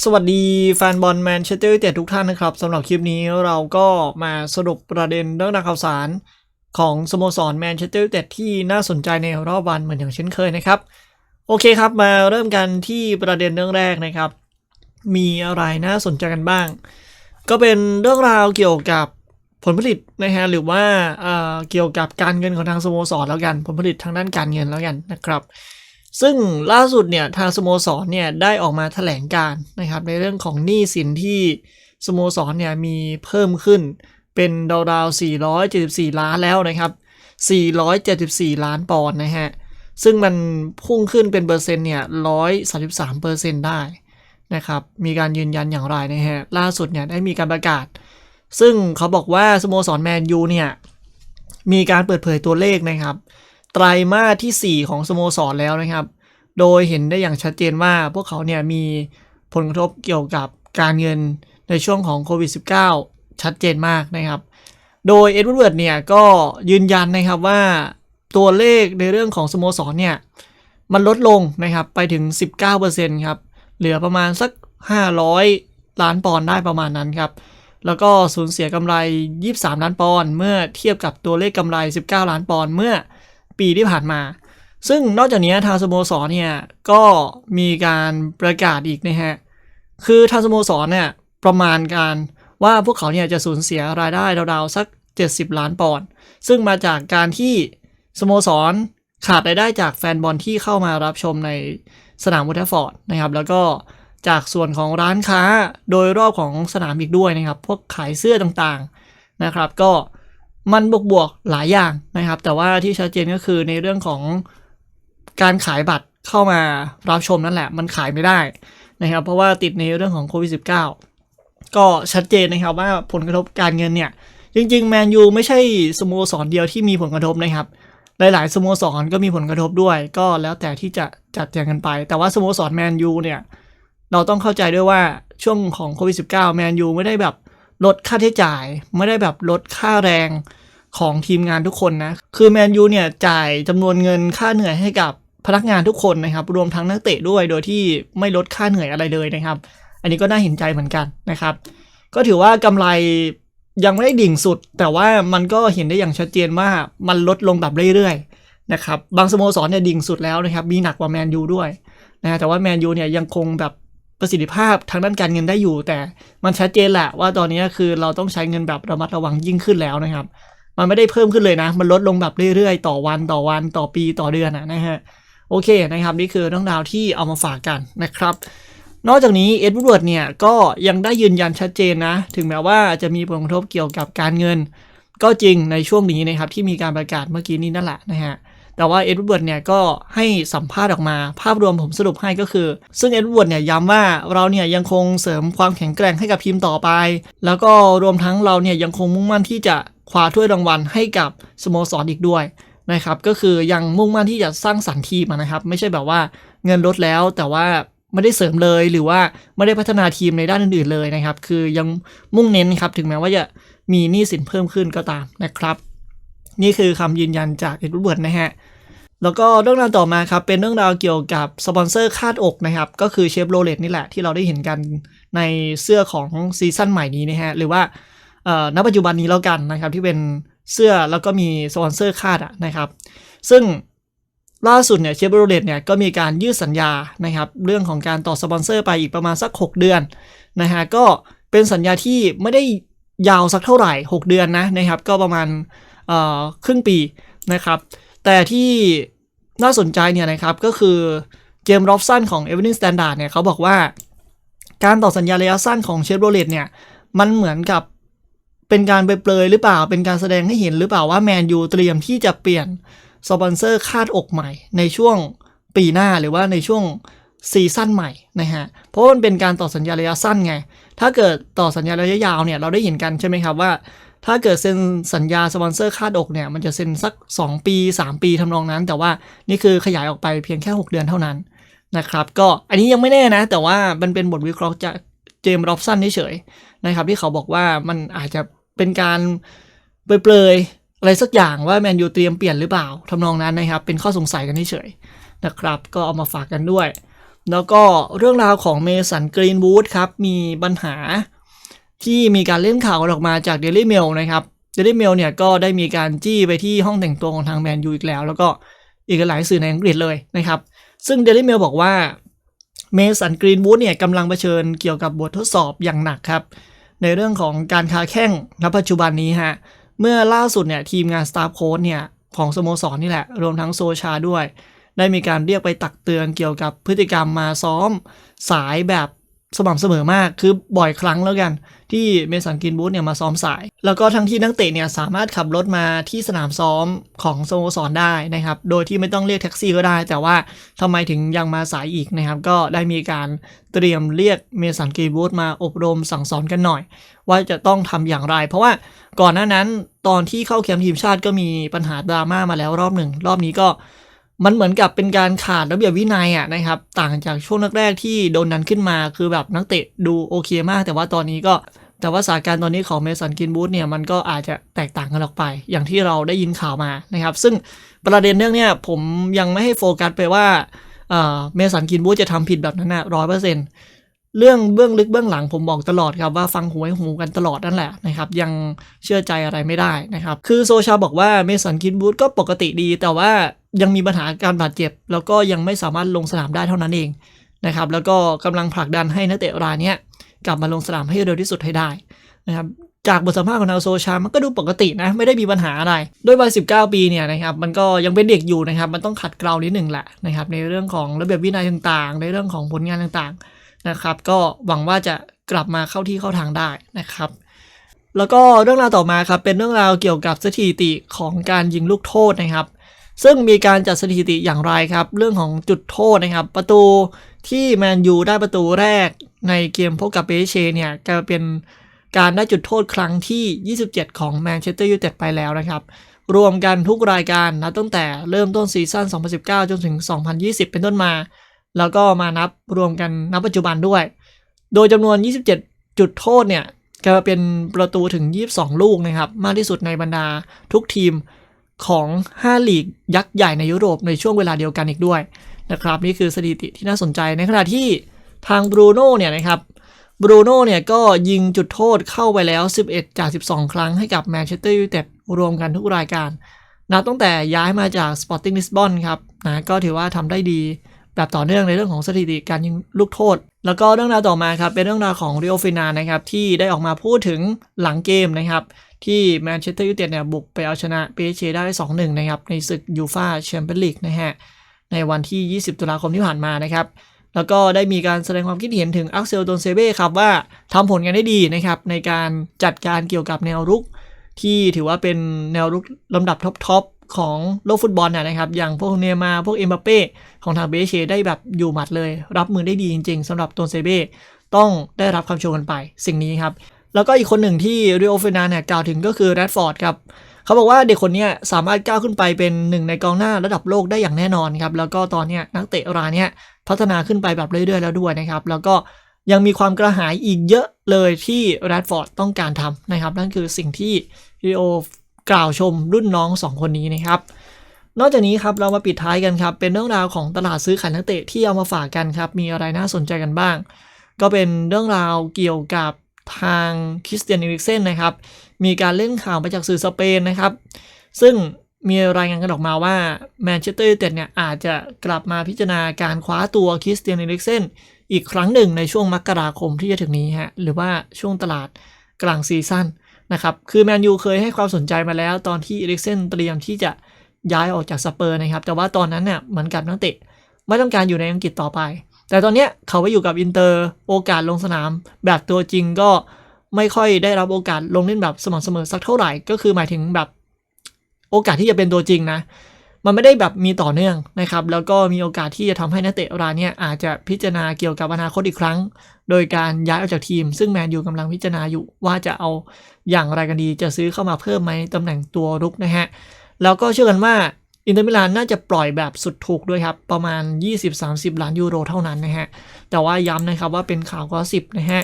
สวัสดีแฟนบอลแมนเชสเตอร์ยูไนเต็ดทุกท่านนะครับสำหรับคลิปนี้เราก็มาสรุปประเด็นเรื่องราวข่าวสาร ของสโมสรแมนเชสเตอร์ยูไนเต็ดที่น่าสนใจในรอบวันเหมือนอย่างเช่นเคยนะครับ โอเคครับมาเริ่มกันที่ประเด็นเรื่องแรกนะครับ มีอะไรน่าสนใจกันบ้าง ก็เป็นเรื่องราวเกี่ยวกับผลผลิตนะฮะหรือว่าเอ่อเกี่ยวกับการเงินของทางสโมสรแล้วกัน ผลผลิตทางด้านการเงินแล้วกันนะครับ ซึ่งล่าสุดเนี่ยทางสโมสรเนี่ยได้ออกมาแถลงการนะครับในเรื่องของหนี้สินที่สโมสรเนี่ยมีเพิ่มขึ้นเป็นราวๆ474 ล้านแล้วนะครับ 474 ล้านปอนด์นะฮะ ซึ่งมันพุ่งขึ้นเป็นเปอร์เซ็นต์เนี่ย 133เปอร์เซ็นต์ได้นะครับ มีการยืนยันอย่างไรนะฮะ ล่าสุดเนี่ยได้มีการประกาศ ซึ่งเขาบอกว่าสโมสรแมนยูเนี่ย มีการเปิดเผยตัวเลขนะครับ ไตรมาสที่ 4 ของสโมสรแล้วนะครับ โดยเห็นได้อย่างชัดเจนว่าพวกเขาเนี่ยมีผลกระทบเกี่ยวกับการเงินในช่วงของโควิด -19 ชัดเจนมากนะครับ โดยเอ็ดวูดเวิร์ดเนี่ยก็ยืนยันนะครับว่าตัวเลขในเรื่องของสโมสรเนี่ยมันลดลงนะครับไปถึง 19%ครับ เหลือประมาณสัก 500 ล้านปอนด์ได้ประมาณนั้นครับ แล้วก็สูญเสียกำไร 23 ล้านปอนด์เมื่อเทียบกับตัวเลขกำไร 19 ล้านปอนด์เมื่อ ปีที่ผ่านมา ซึ่งนอกจากนี้ทางสโมสรเนี่ยก็มีการประกาศอีกนะฮะ คือทางสโมสรเนี่ยประมาณการว่าพวกเขาเนี่ยจะสูญเสียรายได้ราวๆสัก 70 ล้านปอนด์ ซึ่งมาจากการที่สโมสรขาดรายได้จากแฟนบอลที่เข้ามารับชมในสนามวูดแทฟฟอร์ดนะครับ แล้วก็จากส่วนของร้านค้าโดยรอบของสนามอีกด้วยนะครับ พวกขายเสื้อต่างๆนะครับ ก็ มันบวกบวกๆหลายอย่างนะครับ แต่ว่าที่ชัดเจนก็คือในเรื่องของการขายบัตรเข้ามารับชมนั่นแหละ มันขายไม่ได้นะครับ เพราะว่าติดในเรื่องของโควิด -19 ก็ชัดเจนนะครับว่าผลกระทบการเงินเนี่ย จริงๆแมนยูไม่ใช่สโมสรเดียวที่มีผลกระทบนะครับ หลายๆสโมสรก็มีผลกระทบด้วย ก็แล้วแต่ที่จะจัดแจงกันไป แต่ว่าสโมสรแมนยูเนี่ยเราต้องเข้าใจด้วยว่าช่วงของโควิด -19 แมนยูไม่ได้แบบ ลดค่าใช้จ่าย ไม่ได้แบบลดค่าแรงของทีมงานทุกคนนะ คือแมนยูเนี่ยจ่ายจำนวนเงินค่าเหนื่อยให้กับพนักงานทุกคนนะครับ รวมทั้งนักเตะด้วยโดยที่ไม่ลดค่าเหนื่อยอะไรเลยนะครับ อันนี้ก็น่าเห็นใจเหมือนกันนะครับ ก็ถือว่ากำไรยังไม่ได้ดิ่งสุด แต่ว่ามันก็เห็นได้อย่างชัดเจนว่ามันลดลงแบบเรื่อยๆนะครับ บางสโมสรเนี่ยดิ่งสุดแล้วนะครับ มีหนักกว่าแมนยูด้วยนะแต่ว่าแมนยูเนี่ยยังคงแบบ ประสิทธิภาพทางด้านการเงินได้อยู่ แต่มันชัดเจนแหละว่าตอนนี้คือเราต้องใช้เงินแบบระมัดระวังยิ่งขึ้นแล้วนะครับ มันไม่ได้เพิ่มขึ้นเลยนะ มันลดลงแบบเรื่อยๆ ต่อวันต่อวันต่อปีต่อเดือนนะฮะโอเคนะครับนี่คือเรื่องราวที่เอามาฝากกันนะครับนอกจากนี้เอ็ดเวิร์ดเนี่ยก็ยังได้ยืนยันชัดเจนนะ ถึงแม้ว่าจะมีผลกระทบเกี่ยวกับการเงิน ก็จริงในช่วงนี้นะครับที่มีการประกาศเมื่อกี้นี้นั่นแหละนะฮะ แต่ว่าเอ็ดเวิร์ดเนี่ยก็ให้สัมภาษณ์ออกมา ภาพรวมผมสรุปให้ก็คือ ซึ่งเอ็ดเวิร์ดเนี่ยย้ำว่าเราเนี่ยยังคงเสริมความแข็งแกร่งให้กับทีมต่อไป แล้วก็รวมทั้งเราเนี่ยยังคงมุ่งมั่นที่จะคว้าถ้วยรางวัลให้กับสโมสรอีกด้วยนะครับก็คือยังมุ่งมั่นที่จะสร้างสรรค์ทีมนะครับ ไม่ใช่แบบว่าเงินลดแล้วแต่ว่าไม่ได้เสริมเลยหรือว่าไม่ได้พัฒนาทีมในด้านอื่นๆเลยนะครับ คือยังมุ่งเน้นครับถึงแม้ว่าจะมีหนี้สินเพิ่มขึ้นก็ตามนะครับ นี่คือคำยืนยันจากเอ็ดเวิร์ดนะฮะ แล้วก็เรื่องราวต่อมาครับ เป็นเรื่องราวเกี่ยวกับสปอนเซอร์คาดอกนะครับ ก็คือเชฟโรเลตนี่แหละที่เราได้เห็นกันในเสื้อของซีซั่นใหม่นี้นะฮะ หรือว่าณปัจจุบันนี้แล้วกันนะครับ ที่เป็นเสื้อแล้วก็มีสปอนเซอร์คาดอะนะครับ ซึ่งล่าสุดเนี่ยเชฟโรเลตเนี่ยก็มีการยืดสัญญานะครับ เรื่องของการต่อสปอนเซอร์ไปอีกประมาณสัก 6 เดือนนะฮะก็เป็นสัญญาที่ไม่ได้ยาวสักเท่าไหร่ 6 เดือนนะนะครับ ก็ประมาณ ครึ่งปีนะครับ แต่ที่น่าสนใจเนี่ยนะครับก็คือเจมส์รอฟสันของ e v e r y t h i n g Standard เนี่ยเขาบอกว่า การต่อสัญญาระยะสั้นของเชฟโรเลตเนี่ย มันเหมือนกับเป็นการไปเปลยหรือเปล่าเป็นการแสดงให้เห็นหรือเปล่าว่าแมนยูเตรียมที่จะเปลี่ยนสปอนเซอร์คาดอกใหม่ ในช่วงปีหน้าหรือว่าในช่วงซีซั่นใหม่นะฮะ เพราะมันเป็นการต่อสัญญาระยะสั้นไง ถ้าเกิดต่อสัญญาระยะยาวเนี่ยเราได้เห็นกันใช่ไหมครับว่า ถ้าเกิดเซ็นสัญญาสปอนเซอร์คาดอกเนี่ยมันจะเซ็นสัก 2 ปี 3 ปีทำนองนั้น แต่ว่านี่คือขยายออกไปเพียงแค่ 6 เดือนเท่านั้นนะครับ ก็อันนี้ยังไม่แน่นะ แต่ว่ามันเป็นบทวิเคราะห์จากเจมส์รอบสันเฉยๆนะครับ ที่เขาบอกว่ามันอาจจะเป็นการเปลยๆอะไรสักอย่างว่าแมนยูเตรียมเปลี่ยนหรือเปล่าทำนองนั้นนะครับ เป็นข้อสงสัยกันเฉยๆนะครับ ก็เอามาฝากกันด้วย แล้วก็เรื่องราวของเมสันกรีนวูดครับมีปัญหา ที่มีการเล่นข่าวออกมาจาก Daily Mail นะครับ Daily Mail เนี่ยก็ได้มีการจี้ไปที่ห้องแต่งตัวของทางแมนยูอีกแล้ว แล้วก็อีกหลายสื่อในอังกฤษเลยนะครับ ซึ่ง Daily Mail บอกว่าเมสันกรีนวูดเนี่ยกำลังเผชิญเกี่ยวกับบททดสอบอย่างหนักครับ ในเรื่องของการคาแข้งณปัจจุบันนี้ฮะ เมื่อล่าสุดเนี่ยทีมงานสตาฟโค้ชเนี่ย ของสโมสรนี่แหละ รวมทั้งโซชาด้วย ได้มีการเรียกไปตักเตือนเกี่ยวกับพฤติกรรมมาซ้อม สายแบบ สม่ำเสมอมากคือบ่อยครั้งแล้วกัน ที่เมสันกินบูธเนี่ยมาซ้อมสาย แล้วก็ทั้งที่นักเตะเนี่ยสามารถขับรถมาที่สนามซ้อมของสโมสรได้นะครับ โดยที่ไม่ต้องเรียกแท็กซี่ก็ได้ แต่ว่าทำไมถึงยังมาสายอีกนะครับ ก็ได้มีการเตรียมเรียกเมสันกินบูธมาอบรมสั่งสอนกันหน่อย ว่าจะต้องทำอย่างไร เพราะว่าก่อนหน้านั้นตอนที่เข้าแคมป์ทีมชาติก็มีปัญหาดราม่ามาแล้วรอบหนึ่งรอบนี้ก็ มันเหมือนกับเป็นการขาดระเบียบวินัยอะนะครับ ต่างจากช่วงแรกๆที่โดนนั้นขึ้นมาคือแบบนักเตะดูโอเคมาก แต่ว่าตอนนี้ก็แต่ว่าสถานการณ์ตอนนี้ของเมสันกินบูธเนี่ยมันก็อาจจะแตกต่างกันออกไป อย่างที่เราได้ยินข่าวมานะครับ ซึ่งประเด็นเรื่องเนี้ยผมยังไม่ให้โฟกัสไปว่าเมสันกินบูธจะทำผิดแบบนั้นนะร้อยเปอร์เซ็นต์ เรื่องเบื้องลึกเบื้องหลังผมบอกตลอดครับว่าฟังหูไว้หูกันตลอดนั่นแหละนะครับยังเชื่อใจอะไรไม่ได้นะครับคือโซชาบอกว่าเมสันกินบูธก็ปกติดี แต่ว่ายังมีปัญหาการบาดเจ็บ แล้วก็ยังไม่สามารถลงสนามได้เท่านั้นเองนะครับแล้วก็กำลังผลักดันให้นักเตะรายนี้กลับมาลงสนามให้เร็วที่สุดให้ได้นะครับจากบทสัมภาษณ์ของนาวโซชา มันก็ดูปกตินะ ไม่ได้มีปัญหาอะไร ด้วยวัย 19 ปีเนี่ยนะครับ มันก็ยังเป็นเด็กอยู่นะครับ มันต้องขัดเกลานิดหนึ่งแหละนะครับ ในเรื่องของระเบียบวินัยต่างๆ ในเรื่องของผลงานต่างๆ นะครับ ก็หวังว่าจะกลับมาเข้าที่เข้าทางได้นะครับ แล้วก็เรื่องราวต่อมาครับเป็นเรื่องราวเกี่ยวกับสถิติของการยิงลูกโทษนะครับ ซึ่งมีการจัดสถิติอย่างไรครับ เรื่องของจุดโทษนะครับ ประตูที่แมนยูได้ประตูแรกในเกมพบกับเปเชเนี่ยกลายเป็นการได้จุดโทษครั้งที่ 27 ของแมนเชสเตอร์ยูไนเต็ดไปแล้วนะครับ รวมกันทุกรายการนะตั้งแต่เริ่มต้นซีซั่น 2019 จนถึง 2020 เป็นต้นมา แล้วก็มานับรวมกันนับปัจจุบันด้วย โดยจำนวน 27 จุดโทษเนี่ยกลายเป็นประตูถึง 22 ลูกนะครับ มากที่สุดในบรรดาทุกทีมของ 5 ลีกยักษ์ใหญ่ในยุโรปในช่วงเวลาเดียวกันอีกด้วยนะครับ นี่คือสถิติที่น่าสนใจในขณะที่ทางบรูโน่เนี่ยนะครับบรูโน่เนี่ยก็ยิงจุดโทษเข้าไปแล้ว 11 จาก 12 ครั้งให้กับแมนเชสเตอร์ยูไนเต็ดรวมกันทุกรายการนับตั้งแต่ย้ายมาจากสปอร์ติ้งลิสบอนครับนะก็ถือว่าทำได้ดี แบบต่อเนื่องในเรื่องของสถิติการยิงลูกโทษ แล้วก็เรื่องราวต่อมาครับเป็นเรื่องราวของเรียวฟินานะครับที่ได้ออกมาพูดถึงหลังเกมนะครับที่แมนเชสเตอร์ยูไนเต็ดเนี่ยบุกไปเอาชนะเปเชได้ 2-1 นะครับในศึกยูฟาแชมเปี้ยนลีกนะฮะในวันที่ 20 ตุลาคมที่ผ่านมานะครับแล้วก็ได้มีการแสดงความคิดเห็นถึงอักเซลโดนเซเบ้ครับว่าทำผลงานได้ดีนะครับในการจัดการเกี่ยวกับแนวรุก ที่ถือว่าเป็นแนวรุกลำดับท็อป ของโลกฟุตบอลนะครับ อย่างพวกเนมาพวกเอ็มบัปเป้ของทางเบเชได้แบบอยู่หมัดเลย รับมือได้ดีจริง ๆสำหรับโดนเซเบ้ต้องได้รับคำชมกันไป สิ่งนี้ครับ แล้วก็อีกคนหนึ่งที่เรโอเฟนาเนี่ยกล่าวถึงก็คือแรดฟอร์ดครับเขาบอกว่าเด็กคนนี้สามารถก้าวขึ้นไปเป็นหนึ่งในกองหน้าระดับโลกได้อย่างแน่นอนครับแล้วก็ตอนนี้นักเตะรายนี้พัฒนาขึ้นไปแบบเรื่อยๆแล้วด้วยนะครับแล้วก็ยังมีความกระหายอีกเยอะเลยที่แรดฟอร์ดต้องการทำนะครับ นั่นคือสิ่งที่รีโอ กล่าวชมรุ่นน้อง 2 คนนี้นะครับ นอกจากนี้ครับเรามาปิดท้ายกันครับ เป็นเรื่องราวของตลาดซื้อขายนักเตะที่เอามาฝากกันครับ มีอะไรน่าสนใจกันบ้าง ก็เป็นเรื่องราวเกี่ยวกับทางคริสเตียนอิริกเซนนะครับ มีการเล่นข่าวมาจากสื่อสเปนนะครับ ซึ่งมีรายงานกันออกมาว่าแมนเชสเตอร์ยูไนเต็ดเนี่ยอาจจะกลับมาพิจารณาการคว้าตัวคริสเตียนอิริกเซนอีกครั้งหนึ่งในช่วงมกราคมที่จะถึงนี้ฮะหรือว่าช่วงตลาดกลางซีซั่น นะครับคือแมนยูเคยให้ความสนใจมาแล้วตอนที่อิริกเซนเตรียมที่จะย้ายออกจากสเปอร์นะครับแต่ว่าตอนนั้นเนี่ยเหมือนกับนักเตะไม่ต้องการอยู่ในอังกฤษต่อไป แต่ตอนนี้เขาไปอยู่กับอินเตอร์โอกาสลงสนาม แบบตัวจริงก็ไม่ค่อยได้รับโอกาสลงเล่นแบบสม่ำเสมอสักเท่าไหร่ ก็คือหมายถึงแบบโอกาสที่จะเป็นตัวจริงนะ มันไม่ได้แบบมีต่อเนื่องนะครับ แล้วก็มีโอกาสที่จะทำให้นักเตะรายนี้อาจจะพิจารณาเกี่ยวกับอนาคตอีกครั้ง โดยการย้ายออกจากทีม ซึ่งแมนยูกำลังพิจารณาอยู่ว่าจะเอาอย่างไรกันดีจะซื้อเข้ามาเพิ่มไหมตำแหน่งตัวรุกนะฮะ แล้วก็เชื่อกันว่าอินเตอร์มิลานน่าจะปล่อยแบบสุดถูกด้วยครับ ประมาณ 20-30 ล้านยูโรเท่านั้นนะฮะ แต่ว่าย้ำนะครับว่าเป็นข่าวก็สิบนะฮะ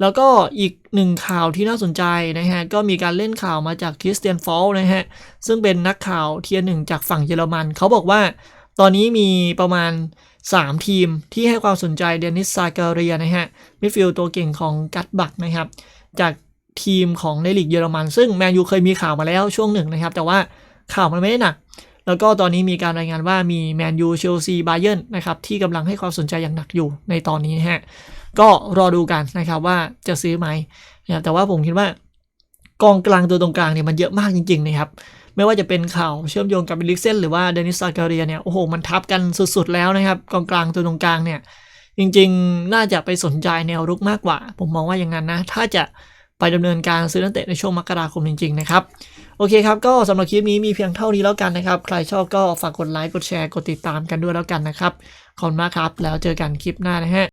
แล้วก็อีกหนึ่งข่าวที่น่าสนใจนะฮะ ก็มีการเล่นข่าวมาจากคริสเตียนฟอลนะฮะ ซึ่งเป็นนักข่าวเทียร์หนึ่งจากฝั่งเยอรมัน เขาบอกว่าตอนนี้มีประมาณ 3 ทีมที่ให้ความสนใจเดนิสซาเการียนะฮะมิดฟิลด์ตัวเก่งของกัตบักนะครับ จากทีมของในลีกเยอรมัน ซึ่งแมนยูเคยมีข่าวมาแล้วช่วงหนึ่งนะครับ แต่ว่าข่าวมันไม่ได้หนัก แล้วก็ตอนนี้มีการรายงานว่ามีแมนยูเชลซีบาเยิร์นนะครับที่กำลังให้ความสนใจอย่างหนักอยู่ในตอนนี้นะฮะก็รอดูกันนะครับว่าจะซื้อไหมนะแต่ว่าผมคิดว่ากองกลางตัวตรงกลางเนี่ยมันเยอะมากจริงๆนะครับ ไม่ว่าจะเป็นข่าวเชื่อมโยงกับบิลิกเซนหรือว่าเดนิสซาการียเนี่ย โอ้โห มันทับกันสุดๆแล้วนะครับ กองกลางตัวตรงกลางเนี่ย จริงๆ น่าจะไปสนใจแนวรุกมากกว่า ผมมองว่าอย่างนั้นนะ ถ้าจะไปดำเนินการซื้อนักเตะในช่วงมกราคมจริงๆนะครับ โอเคครับ ก็สำหรับคลิปนี้มีเพียงเท่านี้แล้วกันนะครับ ใครชอบก็ฝากกดไลค์ กดแชร์ กดติดตามกันด้วยแล้วกันนะครับ ขอบคุณมากครับ แล้วเจอกันคลิปหน้านะฮะ